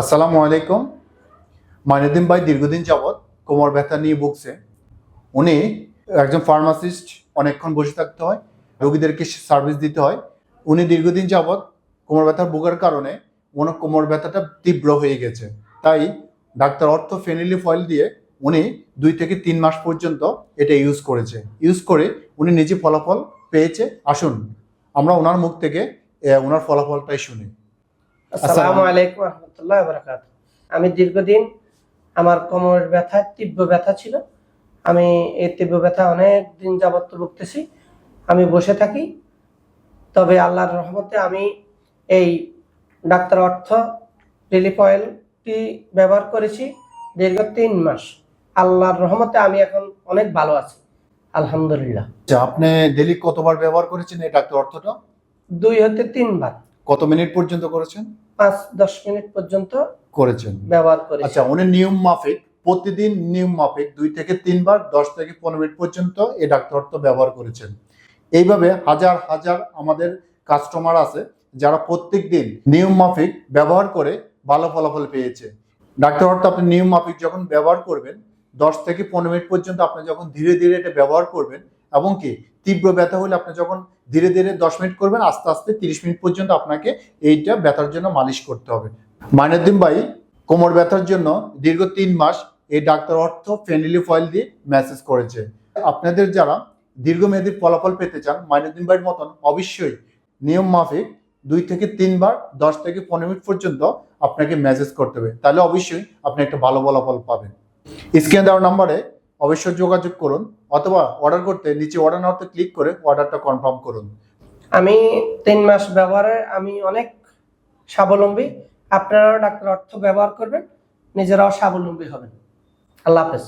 আসসালামু আলাইকুম। মাইনুদ্দিন ভাই দীর্ঘদিন যাবৎ কোমর ব্যথা নিয়ে ভুগছে। উনি একজন ফার্মাসিস্ট, অনেকক্ষণ বসে থাকতে হয়, রোগীদেরকে সার্ভিস দিতে হয়। উনি দীর্ঘদিন যাবৎ কোমর ব্যথার ভোগার কারণে ওনার কোমর ব্যথাটা তীব্র হয়ে গেছে। তাই ডাক্তার অর্থ ফেনিলি ফয়েল দিয়ে উনি দুই থেকে তিন মাস পর্যন্ত এটা ইউজ করেছে। ইউজ করে উনি নিজে ফলাফল পেয়েছে। আসুন, আমরা ওনার মুখ থেকে ওনার ফলাফলটাই শুনি। আসসালামু আলাইকুম রহমতুল্লাহ বারাকাত আমি দীর্ঘদিন আমার কোমরের ব্যথা তীব্র ব্যথা ছিল। আমি এই তীব্র ব্যথা অনেক দিন যাবত ভুগতেছি। আমি বসে থাকি। তবে আল্লাহর রহমতে আমি এই ডাক্তার অর্থ রিলিফ অয়েলটি ব্যবহার করেছি দীর্ঘ তিন মাস। আল্লাহর রহমতে আমি এখন অনেক ভালো আছি। আলহামদুলিল্লাহ। আচ্ছা আপনি ডেলি কতবার ব্যবহার করেছেন এই ডাক্তার অর্থটা? দুই হতে তিনবার। কত মিনিট পর্যন্ত করেছেন? পাঁচ দশ মিনিট পর্যন্ত করেছেন। ব্যবহার করে আচ্ছা উনি নিয়ম মাফিক প্রতিদিন নিয়ম মাফিক দুই থেকে তিনবার দশ থেকে পনেরো মিনিট পর্যন্ত এই ডাক্তার অর্থ ব্যবহার করেছেন। এইভাবে হাজার হাজার আমাদের কাস্টমার আছে যারা প্রত্যেক দিন নিয়ম মাফিক ব্যবহার করে ভালো ফলাফল পেয়েছে। ডাক্তার অর্থ আপনি নিয়ম মাফিক যখন ব্যবহার করবেন দশ থেকে পনেরো মিনিট পর্যন্ত আপনি যখন ধীরে ধীরে এটা ব্যবহার করবেন এবং কি তীব্র ব্যথা হলে আপনি যখন ধীরে ধীরে দশ মিনিট করবেন, আস্তে আস্তে তিরিশ মিনিট পর্যন্ত আপনাকে এইটা ব্যথার জন্য মালিশ করতে হবে। মাইনুদ্দিন ভাই, কোমর ব্যথার জন্য দীর্ঘ তিন মাস এই ডাক্তার অর্থ ফেনিলি ফয়েল দিয়ে মেসেজ করেছে। আপনাদের যারা দীর্ঘমেয়াদী ফলাফল পেতে চান মাইনুদ্দিন ভাইয়ের মতন অবশ্যই নিয়ম মাফিক দুই থেকে তিনবার দশ থেকে পনেরো মিনিট পর্যন্ত আপনাকে মেসেজ করতে হবে। তাহলে অবশ্যই আপনি একটা ভালো ফলাফল পাবেন। স্ক্রিনে দেওয়ার নাম্বারে অবশ্যই যোগাযোগ করুন। অথবা অর্ডার করতে, নিচে অর্ডার নাওতে ক্লিক করে অর্ডারটা কনফার্ম করুন। আমি তিন মাস ব্যবহারে আমি অনেক স্বাবলম্বী। আপনারাও ডাক্তার অর্থ ব্যবহার করবেন, নিজেরাও স্বাবলম্বী হবেন। আল্লাহ হাফেজ।